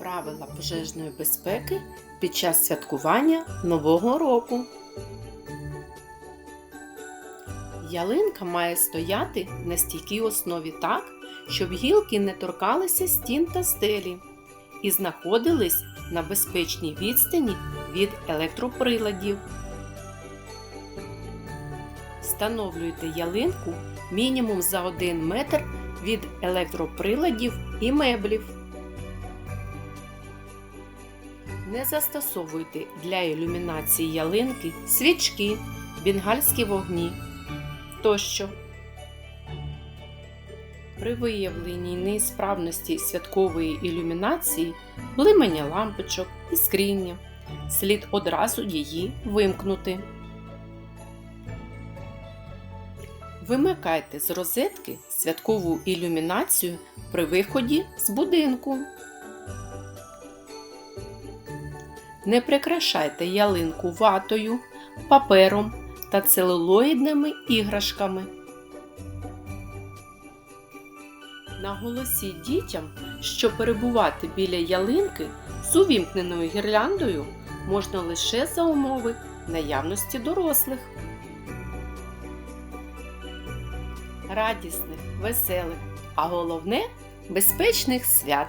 Правила пожежної безпеки під час святкування Нового року. Ялинка має стояти на стійкій основі так, щоб гілки не торкалися стін та стелі і знаходились на безпечній відстані від електроприладів. Встановлюйте ялинку мінімум за 1 метр від електроприладів і меблів. Не застосовуйте для ілюмінації ялинки свічки, бенгальські вогні тощо. При виявленні неісправності святкової ілюмінації, блимання лампочок, іскріння, слід одразу її вимкнути. Вимикайте з розетки святкову ілюмінацію при виході з будинку. Не прикрашайте ялинку ватою, папером та целулоїдними іграшками. Наголосіть дітям, що перебувати біля ялинки з увімкненою гірляндою можна лише за умови наявності дорослих. Радісних, веселих, а головне безпечних свят!